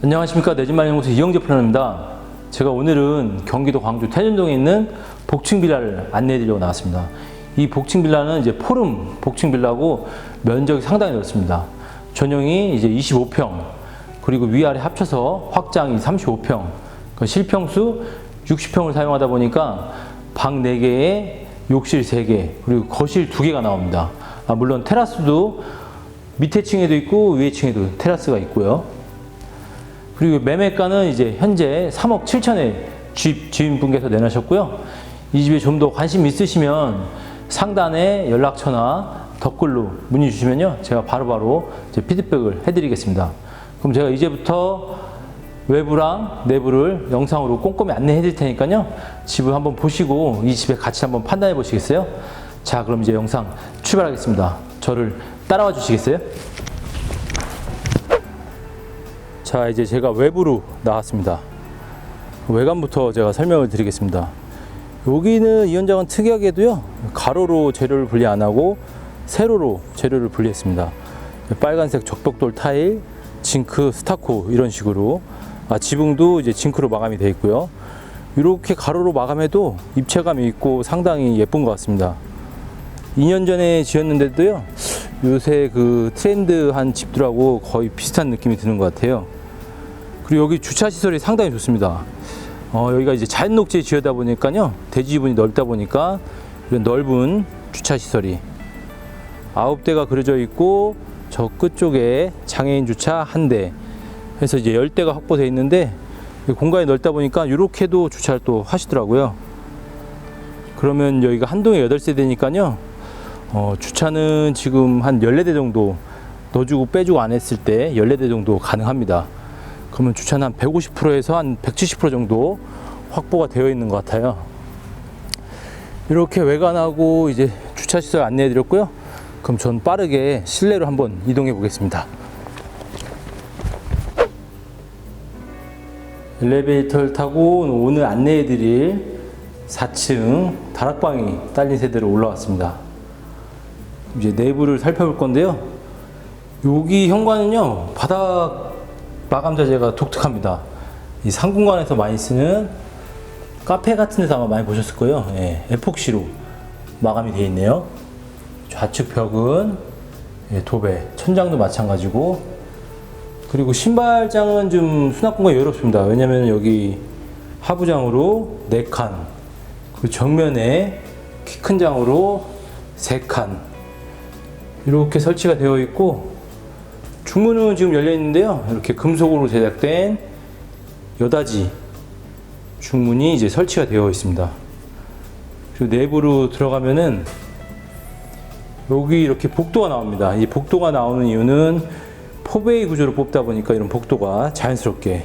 안녕하십니까 내집마련 연구소 이영재 프로입니다. 제가 오늘은 경기도 광주 태전동에 있는 복층 빌라를 안내해 드리려고 나왔습니다. 이 복층 빌라는 이제 포름 복층 빌라고 면적이 상당히 넓습니다. 전용이 이제 25평 그리고 위아래 합쳐서 확장이 35평 그 실평수 60평을 사용하다 보니까 방 4개에 욕실 3개 그리고 거실 2개가 나옵니다. 아, 물론 테라스도 밑에 층에도 있고 위에 층에도 테라스가 있고요. 그리고 매매가는 이제 현재 3억 7천에 주입 주인분께서 내놓으셨고요. 이 집에 좀 더 관심 있으시면 상단에 연락처나 댓글로 문의 주시면요. 제가 바로바로 이제 피드백을 해드리겠습니다. 그럼 제가 이제부터 외부랑 내부를 영상으로 꼼꼼히 안내해 드릴 테니까요. 집을 한번 보시고 이 집에 같이 한번 판단해 보시겠어요? 자, 그럼 이제 영상 출발하겠습니다. 저를 따라와 주시겠어요? 자, 이제 제가 외부로 나왔습니다. 외관부터 제가 설명을 드리겠습니다. 여기는 이 현장은 특이하게도요, 가로로 재료를 분리 안 하고 세로로 재료를 분리했습니다. 빨간색 적벽돌 타일, 징크, 스타코 이런 식으로 아, 지붕도 이제 징크로 마감이 되어 있고요. 이렇게 가로로 마감해도 입체감이 있고 상당히 예쁜 것 같습니다. 2년 전에 지었는데도요, 요새 그 트렌드한 집들하고 거의 비슷한 느낌이 드는 것 같아요. 그리고 여기 주차 시설이 상당히 좋습니다. 어, 여기가 이제 자연 녹지에 지어다 보니까요, 대지 지분이 넓다 보니까 이런 넓은 주차 시설이 아홉 대가 그려져 있고 저 끝쪽에 장애인 주차 한대 해서 이제 열 대가 확보되어 있는데 공간이 넓다 보니까 이렇게도 주차를 또 하시더라고요. 그러면 여기가 한 동에 8세대니까요. 어, 주차는 지금 한 14대 정도 넣어주고 빼주고 안 했을 때 14대 정도 가능합니다. 그러면 주차는 한 150%에서 한 170% 정도 확보가 되어 있는 것 같아요. 이렇게 외관하고 이제 주차 시설 안내해 드렸고요. 그럼 전 빠르게 실내로 한번 이동해 보겠습니다. 엘리베이터를 타고 오늘 안내해 드릴 4층 다락방이 딸린 세대로 올라왔습니다. 이제 내부를 살펴볼 건데요. 여기 현관은요, 바닥 마감 자재가 독특합니다. 이 상공간에서 많이 쓰는 카페 같은 데서 아마 많이 보셨을 거예요. 예, 에폭시로 마감이 되어 있네요. 좌측 벽은 예, 도배, 천장도 마찬가지고 그리고 신발장은 좀 수납 공간이 여롭습니다. 왜냐면 여기 하부장으로 4칸, 그 정면에 키 큰 장으로 3칸 이렇게 설치가 되어 있고 중문은 지금 열려 있는데요. 이렇게 금속으로 제작된 여다지 중문이 이제 설치가 되어 있습니다. 그리고 내부로 들어가면은 여기 이렇게 복도가 나옵니다. 이 복도가 나오는 이유는 포베이 구조로 뽑다 보니까 이런 복도가 자연스럽게.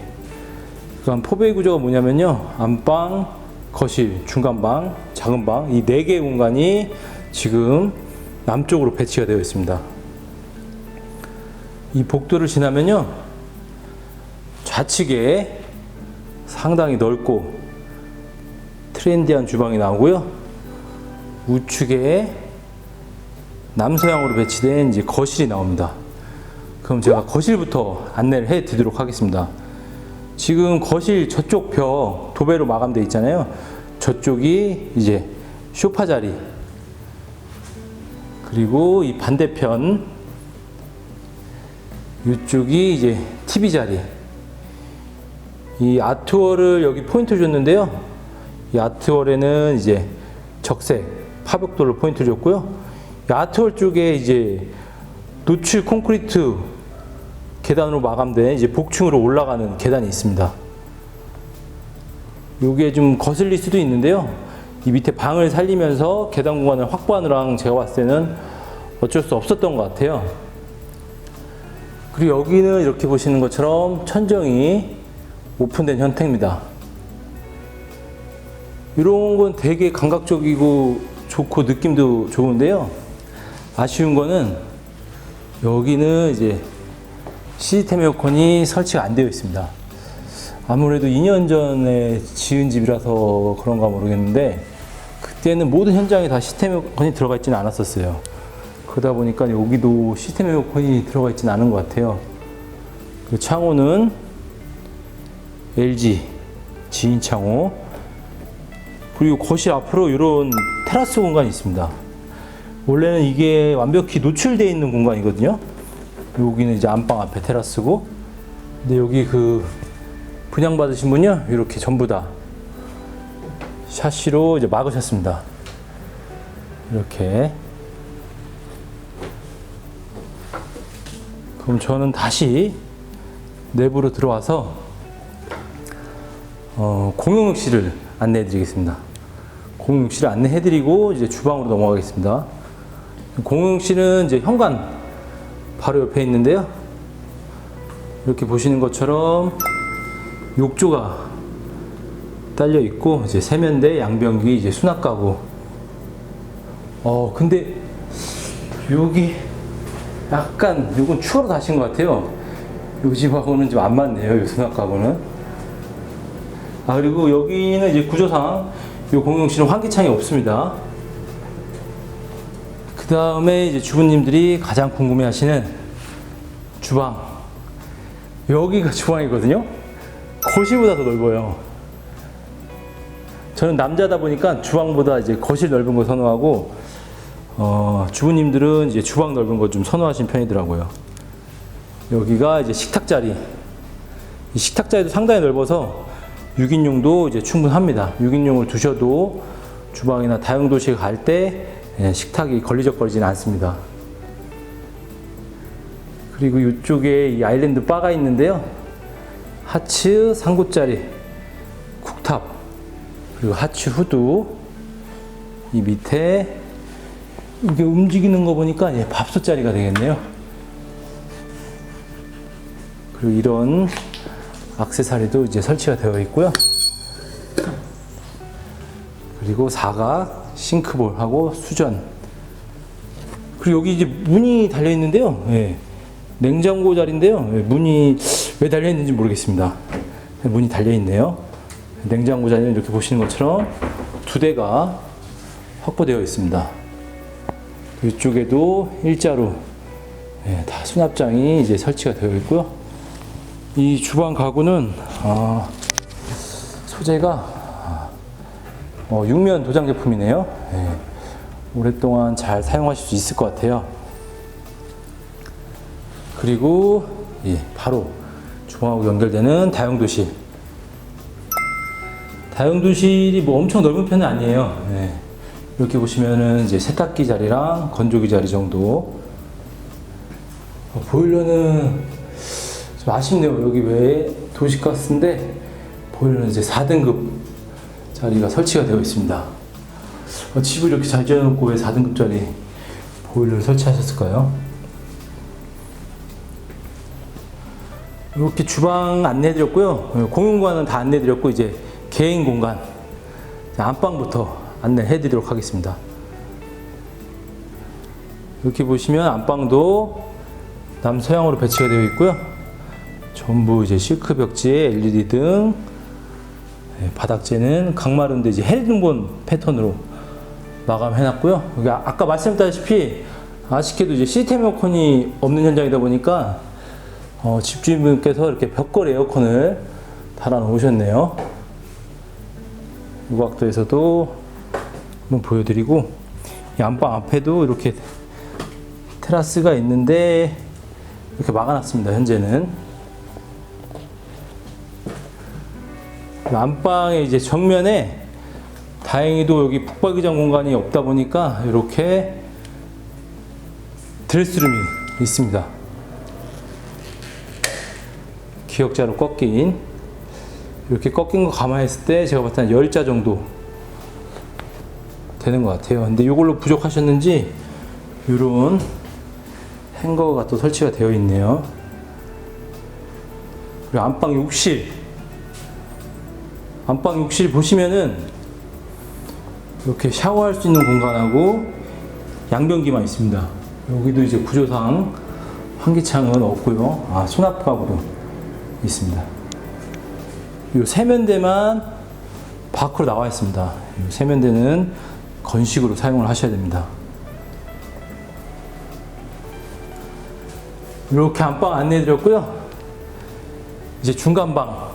그러니까 포베이 구조가 뭐냐면요. 안방, 거실, 중간방, 작은 방, 이 네 개의 공간이 지금 남쪽으로 배치가 되어 있습니다. 이 복도를 지나면요. 좌측에 상당히 넓고 트렌디한 주방이 나오고요. 우측에 남서향으로 배치된 이제 거실이 나옵니다. 그럼 제가 거실부터 안내를 해 드리도록 하겠습니다. 지금 거실 저쪽 벽 도배로 마감되어 있잖아요. 저쪽이 이제 쇼파 자리. 그리고 이 반대편 이쪽이 이제 TV 자리. 이 아트월을 여기 포인트 줬는데요. 이 아트월에는 이제 적색 파벽돌로 포인트 줬고요. 이 아트월 쪽에 이제 노출 콘크리트 계단으로 마감된 이제 복층으로 올라가는 계단이 있습니다. 요게 좀 거슬릴 수도 있는데요. 이 밑에 방을 살리면서 계단 공간을 확보하느라 제가 봤을 때는 어쩔 수 없었던 것 같아요. 그리고 여기는 이렇게 보시는 것처럼 천정이 오픈된 형태입니다. 이런 건 되게 감각적이고 좋고 느낌도 좋은데요. 아쉬운 거는 여기는 이제 시스템 에어컨이 설치가 안 되어 있습니다. 아무래도 2년 전에 지은 집이라서 그런가 모르겠는데 그때는 모든 현장에 다 시스템 에어컨이 들어가 있지는 않았었어요. 그러다 보니까 여기도 시스템 에어컨이 들어가 있지는 않은 것 같아요. 그 창호는 LG 지인 창호 그리고 거실 앞으로 이런 테라스 공간이 있습니다. 원래는 이게 완벽히 노출되어 있는 공간이거든요. 여기는 이제 안방 앞에 테라스고, 근데 여기 그 분양 받으신 분이요 이렇게 전부 다 샤시로 이제 막으셨습니다. 이렇게. 그럼 저는 다시 내부로 들어와서 어, 공용욕실을 안내해 드리겠습니다. 공용욕실을 안내해 드리고 이제 주방으로 넘어가겠습니다. 공용욕실은 이제 현관 바로 옆에 있는데요. 이렇게 보시는 것처럼 욕조가 딸려 있고 이제 세면대, 양변기, 이제 수납 가구. 어 근데 여기 약간 이건 추가로 다신 것 같아요. 요 집하고는 좀 안 맞네요. 요 가구는. 아 그리고 여기는 이제 구조상 요 공용실은 환기창이 없습니다. 그 다음에 이제 주부님들이 가장 궁금해하시는 주방. 여기가 주방이거든요. 거실보다 더 넓어요. 저는 남자다 보니까 주방보다 이제 거실 넓은 거 선호하고 어, 주부님들은 이제 주방 넓은 거 좀 선호하시는 편이더라고요. 여기가 이제 식탁 자리. 이 식탁 자리도 상당히 넓어서 6인용도 이제 충분합니다. 6인용을 두셔도 주방이나 다용도실 갈때 예, 식탁이 걸리적거리지는 않습니다. 그리고 이쪽에 이 아일랜드 바가 있는데요. 하츠 3구짜리 쿡탑 그리고 하츠 후드 이 밑에 이게 움직이는 거 보니까 예, 밥솥 자리가 되겠네요. 그리고 이런 악세사리도 이제 설치가 되어 있고요. 그리고 사각 싱크볼하고 수전. 그리고 여기 이제 문이 달려 있는데요. 예. 냉장고 자리인데요. 예, 문이 왜 달려 있는지 모르겠습니다. 문이 달려 있네요. 냉장고 자리는 이렇게 보시는 것처럼 두 대가 확보되어 있습니다. 이쪽에도 일자로 예, 다 수납장이 이제 설치가 되어 있고요. 이 주방 가구는 아, 소재가 아, 어, 육면 도장 제품이네요. 예, 오랫동안 잘 사용하실 수 있을 것 같아요. 그리고 예, 바로 주방하고 연결되는 다용도실. 다용도실이 뭐 엄청 넓은 편은 아니에요. 예, 이렇게 보시면은 이제 세탁기 자리랑 건조기 자리 정도. 어, 보일러는 좀 아쉽네요. 여기 외에 도시가스인데 보일러는 이제 4등급 자리가 설치가 되어 있습니다. 어, 집을 이렇게 잘 지어놓고 왜 4등급짜리 보일러를 설치하셨을까요? 이렇게 주방 안내드렸고요. 공용관은 다 안내드렸고 이제 개인 공간 안방부터 안내해 드리도록 하겠습니다. 이렇게 보시면 안방도 남서양으로 배치가 되어 있고요. 전부 이제 실크 벽지에 LED 등, 네, 바닥재는 강마루인데 이제 헤링본 패턴으로 마감해 놨고요. 여기 아- 아까 말씀드렸다시피 아쉽게도 이제 시스템 에어컨이 없는 현장이다 보니까 어, 집주인분께서 이렇게 벽걸이 에어컨을 달아 놓으셨네요. 유각도에서도 한번 보여드리고 이 안방 앞에도 이렇게 테라스가 있는데 이렇게 막아놨습니다. 현재는 그 안방의 이제 정면에 다행히도 여기 북박이장 공간이 없다 보니까 이렇게 드레스룸이 있습니다. 기역자로 꺾인 이렇게 꺾인 거 감안했을 때 제가 봤을 때 10자 정도 되는 것 같아요. 근데 이걸로 부족하셨는지 이런 행거가 또 설치가 되어 있네요. 그리고 안방 욕실. 안방 욕실 보시면은 이렇게 샤워할 수 있는 공간하고 양변기만 있습니다. 여기도 이제 구조상 환기창은 없고요. 아, 수납각으로 있습니다. 이 세면대만 밖으로 나와 있습니다. 이 세면대는 건식으로 사용을 하셔야 됩니다. 이렇게 안방 안내해 드렸고요. 이제 중간방.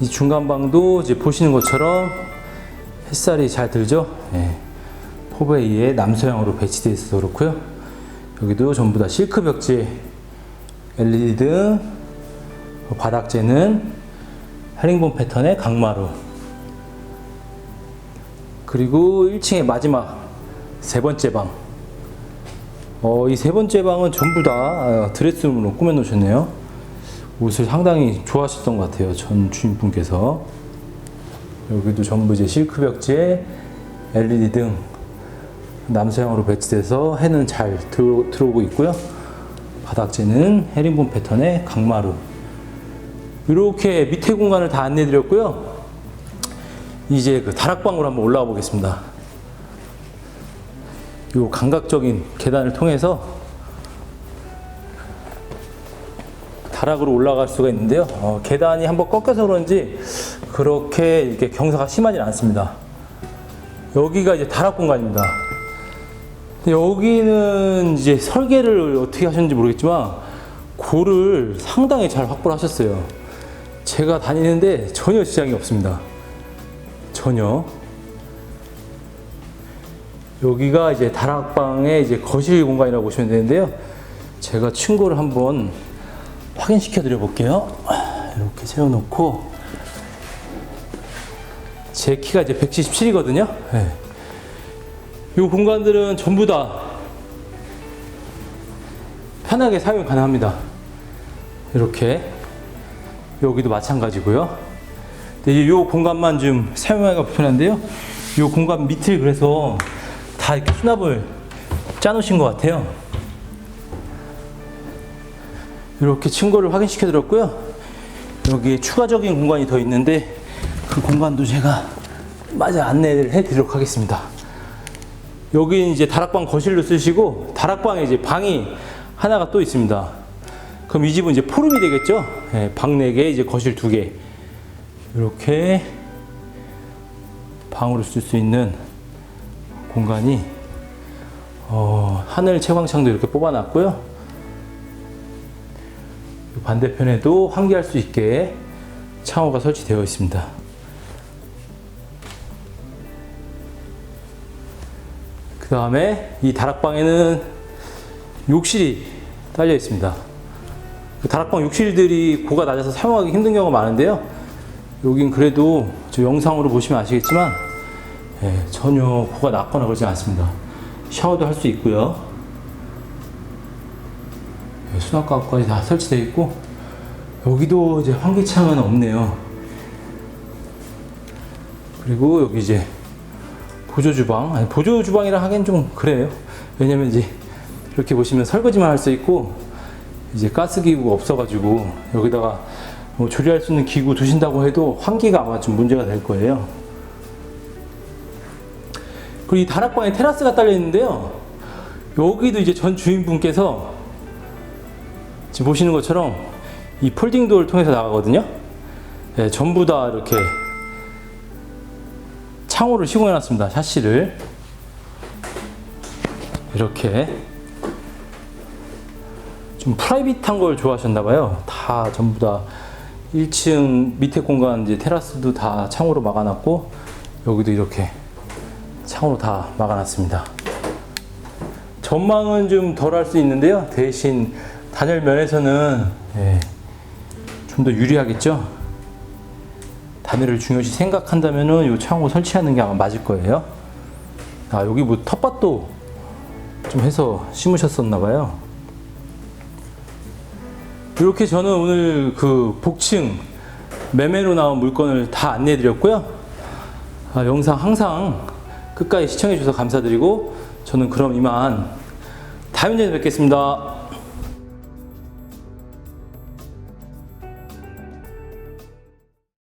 이 중간방도 이제 보시는 것처럼 햇살이 잘 들죠? 예. 포베이의 남서향으로 배치되어 있어서 그렇고요. 여기도 전부 다 실크 벽지, LED 등, 바닥재는 헤링본 패턴의 강마루 그리고 1층의 마지막 세 번째 방. 어, 이 세 번째 방은 전부 다 아, 드레스룸으로 꾸며 놓으셨네요. 옷을 상당히 좋아하셨던 것 같아요. 전 주인분께서. 여기도 전부 이제 실크 벽지에 LED 등 남서향으로 배치돼서 해는 잘 들어, 들어오고 있고요. 바닥재는 헤링본 패턴의 강마루. 이렇게 밑에 공간을 다 안내 드렸고요. 이제 그 다락방으로 한번 올라가 보겠습니다. 요 감각적인 계단을 통해서 다락으로 올라갈 수가 있는데요. 어, 계단이 한번 꺾여서 그런지 그렇게 이렇게 경사가 심하진 않습니다. 여기가 이제 다락 공간입니다. 여기는 이제 설계를 어떻게 하셨는지 모르겠지만 골을 상당히 잘 확보를 하셨어요. 제가 다니는데 전혀 지장이 없습니다. 전혀. 여기가 이제 다락방의 이제 거실 공간이라고 보시면 되는데요. 제가 층고를 한번 확인시켜 드려 볼게요. 이렇게 세워놓고 제 키가 이제 177이거든요. 네. 이 공간들은 전부 다 편하게 사용 가능합니다. 이렇게 여기도 마찬가지고요. 근데 이 공간만 좀 사용하기가 불편한데요. 이 공간 밑을 그래서 다 이렇게 수납을 짜놓으신 것 같아요. 이렇게 층고를 확인시켜 드렸고요. 여기에 추가적인 공간이 더 있는데 그 공간도 제가 마저 안내를 해 드리도록 하겠습니다. 여기 이제 다락방 거실로 쓰시고 다락방에 이제 방이 하나가 또 있습니다. 그럼 이 집은 이제 포룸이 되겠죠? 네, 방 4개, 이제 거실 2개. 이렇게 방으로 쓸 수 있는 공간이 어, 하늘 채광창도 이렇게 뽑아놨고요. 반대편에도 환기할 수 있게 창호가 설치되어 있습니다. 그 다음에 이 다락방에는 욕실이 딸려 있습니다. 그 다락방 욕실들이 고가 낮아서 사용하기 힘든 경우가 많은데요. 여긴 그래도 저 영상으로 보시면 아시겠지만 예, 전혀 고가 낮거나 그러지 않습니다. 샤워도 할 수 있고요. 예, 수납가까지 다 설치되어 있고 여기도 이제 환기창은 없네요. 그리고 여기 이제 보조 주방 아니 보조 주방이라 하기엔 좀 그래요. 왜냐면 이제 이렇게 보시면 설거지만 할 수 있고 이제 가스 기구가 없어가지고 여기다가 뭐 조리할 수 있는 기구 두신다고 해도 환기가 아마 좀 문제가 될 거예요. 그리고 이 다락방에 테라스가 딸려 있는데요. 여기도 이제 전 주인분께서 지금 보시는 것처럼 이 폴딩 도어를 통해서 나가거든요. 네, 전부 다 이렇게 창호를 시공해 놨습니다. 샤시를 이렇게 좀 프라이빗한 걸 좋아하셨나 봐요. 다 전부 다 1층 밑에 공간 이제 테라스도 다 창호로 막아놨고 여기도 이렇게 창호로 다 막아놨습니다. 전망은 좀 덜 할 수 있는데요. 대신 단열 면에서는 예, 좀더 유리하겠죠. 단열을 중요시 생각한다면은 이 창호 설치하는 게 아마 맞을 거예요. 아 여기 뭐 텃밭도 좀 해서 심으셨었나 봐요. 이렇게 저는 오늘 그 복층 매매로 나온 물건을 다 안내해 드렸고요. 아, 영상 항상 끝까지 시청해 주셔서 감사드리고 저는 그럼 이만 다음 년에 뵙겠습니다.